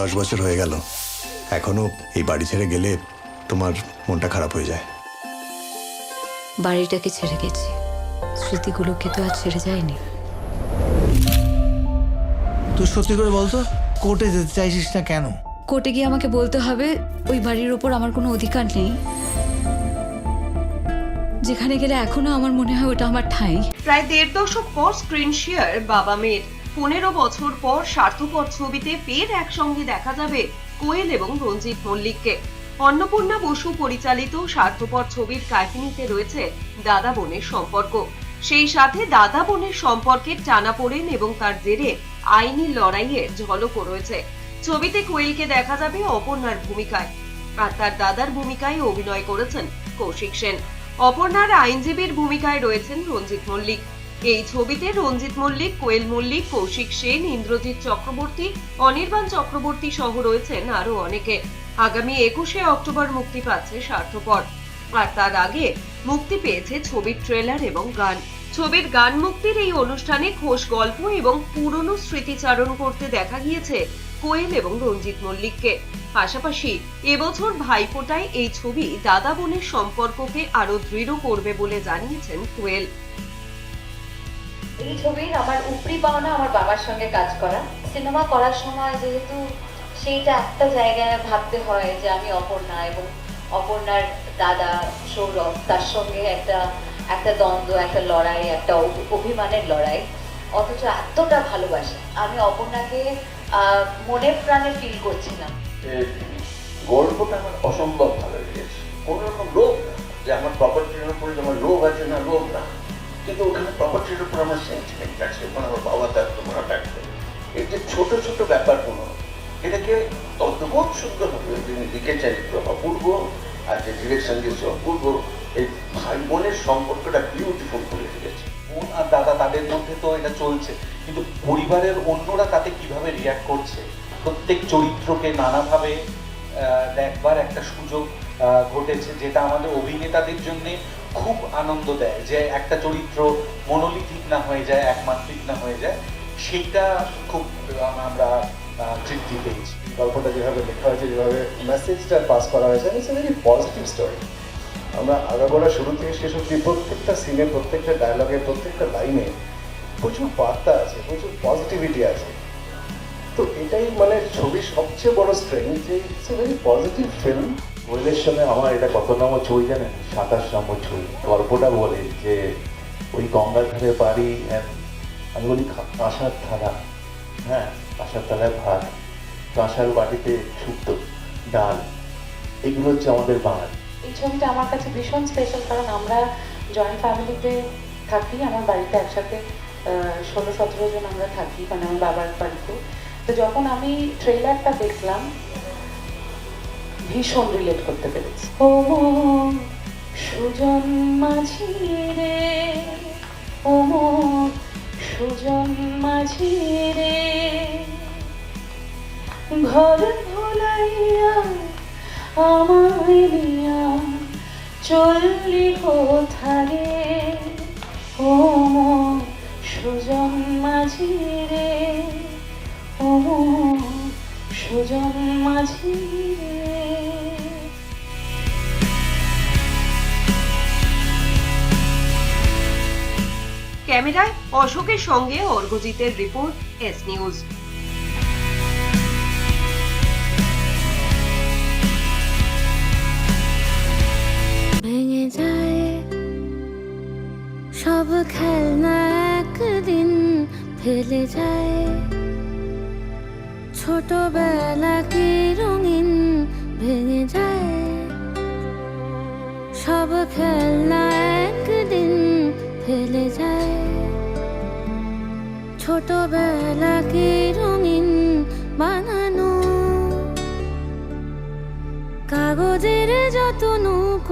দশ বছর হয়ে গেল। এখনও এই বাড়ি ছেড়ে গেলে তোমার মনটা খারাপ হয়ে যায়। বাড়িটাকে ছেড়ে গেছি। স্মৃতিগুলোকে তো আর ছেড়ে যায়নি। তুই সত্যি করে বলতো কোর্টে যেতে চাইছিস না কেন? কোর্টে গিয়ে আমাকে বলতে হবে ওই বাড়ির ওপর আমার কোনো অধিকার নেই। যেখানে গেলে এখনও আমার মনে হয় ওটা আমার ঠাঁই। প্রায় দেড় দশক পর স্ক্রিন শেয়ার বাবা মেয়ের পনেরো বছর পর স্বার্থপর ছবিতে ফের একসঙ্গে দেখা যাবে কোয়েল এবং রঞ্জিত মল্লিককে। অন্নপূর্ণা বসু পরিচালিত স্বার্থপর ছবির কাহিনীতে রয়েছে দাদা বোনের সম্পর্ক। সেই সাথে দাদা বোনের সম্পর্কের টানাপোড়েন এবং তার জেরে আইনি লড়াইয়ের ঝলকও রয়েছে। ছবিতে কোয়েলকে দেখা যাবে অপর্ণার ভূমিকায়। আর তার দাদার ভূমিকায় অভিনয় করেছেন কৌশিক সেন। অপর্ণার আইনজীবীর ভূমিকায় রয়েছেন রঞ্জিত মল্লিক। এই ছবিতে রঞ্জিত মল্লিক, কোয়েল মল্লিক, কৌশিক সেন, ইন্দ্রজিৎ চক্রবর্তী, অনির্বাণ চক্রবর্তী সহ রয়েছেন আরও অনেকে। আগামী একুশে অক্টোবর মুক্তি পাচ্ছে স্বার্থপর। আর তার আগে মুক্তি পেয়েছে ছবির ট্রেলার এবং গান। ছবির গান মুক্তির এই অনুষ্ঠানে খোশ গল্প এবং পুরনো স্মৃতিচারণ করতে দেখা গিয়েছে কোয়েল এবং রঞ্জিত মল্লিককে। পাশাপাশি এবছর ভাইফোঁটায় এই ছবি দাদা বোনের সম্পর্ককে আরও দৃঢ় করবে বলে জানিয়েছেন কোয়েল। এই ছবির আমার উপরি পাওনা আমার বাবার সঙ্গে কাজ করা। সিনেমা করার সময় যেহেতু সেইটা একটা জায়গায় ভাবতে হয় যে আমি অপর্ণা এবং অপর্ণার দাদা সৌরভ, তার সঙ্গে একটা একটা দ্বন্দ্ব, একটা লড়াই, একটা অভি- অভিমানের লড়াই। অথচ এতটা ভালোবাসে। আমি অপর্ণাকে মনে প্রাণে ফিল করছিলাম। গল্পটা আমার অসম্ভব ভালো লেগেছে। কোনো রকম না যে আমার প্রপার্টির উপরে যে আমার লোভ আছে না না কিন্তু ওখানে প্রপার্টির উপর আমার সেন্টিমেন্ট আছে মানে আমার বাবা থাকতো মা থাকতো এই যে ছোট ছোট ব্যাপারগুলো, এটাকে অদ্ভুত সুন্দরভাবে যিনি লিখেছেন অপূর্ব, আর যে ডিরেকশন দিয়েছে অপূর্ব, এই ভাই বোনের সম্পর্কটা বিউটিফুল করে লিখেছে বোন আর দাদা তাদের মধ্যে তো এটা চলছে, কিন্তু পরিবারের অন্যরা তাতে কীভাবে রিয়াক্ট করছে? প্রত্যেক চরিত্রকে নানাভাবে দেখবার একটা সুযোগ ঘটেছে, যেটা আমাদের অভিনেতাদের জন্য খুব আনন্দ দেয় যে একটা চরিত্র মনোলিথিক না হয়ে যায় একমাত্রিক না হয়ে যায় সেটা খুব আমরা তৃপ্তি পেয়েছি। গল্পটা যেভাবে লেখা হয়েছে, যেভাবে মেসেজটা পাস করা হয়েছে it's a very positive story আমরা আগাগোড়া শুরু থেকে শেষ অব্দি প্রত্যেকটা সিনে প্রত্যেকটা ডায়লগে প্রত্যেকটা লাইনে প্রচুর বার্তা আছে, প্রচুর পজিটিভিটি আছে। তো এটাই মানে ছবির সবচেয়ে বড় স্ট্রেংথ যে it's a very positive film কোয়েলের সঙ্গে আমার এটা কত নম্বর ছবি জানেন? সাতাশ নম্বর ছবি। গল্পটা বলে যে, ওই গঙ্গার ধারে বাড়ি আমি বলি কাঁসার থালা। হ্যাঁ কাঁসার থালায় ভাত কাঁসার বাটিতে শুক্তো, ডাল। এগুলো হচ্ছে আমাদের বাঙালি। এই ছবিটা আমার কাছে ভীষণ স্পেশাল কারণ আমরা জয়েন্ট ফ্যামিলিতে থাকি, আমার বাড়িতে একসাথে ষোলো, সতেরো জন আমরা থাকি মানে আমার বাবার বাড়িতে। তো যখন আমি ট্রেলারটা দেখলাম ভীষণ রিলেট করতে পেরেছি। ও সুজন মাঝি রে, ও সুজন মাঝি রে, ঘর ভোলাইয়া আমায় চললি কোথারে? ও সুজন মাঝি রে, ও সুজন মাঝি রে। ক্যামেরায় অশোকের সঙ্গে অর্ঘজিতের রিপোর্ট এস নিউজ। ভেঙে যায় সব খেলনা একদিন ফেলে যায়। ছোটবেলা কি রঙিন ভেঙে যায় সব খেলনা ফেলে যায়। ছোটবেলা কি রঙিন বানানো? কাগজের যত নোট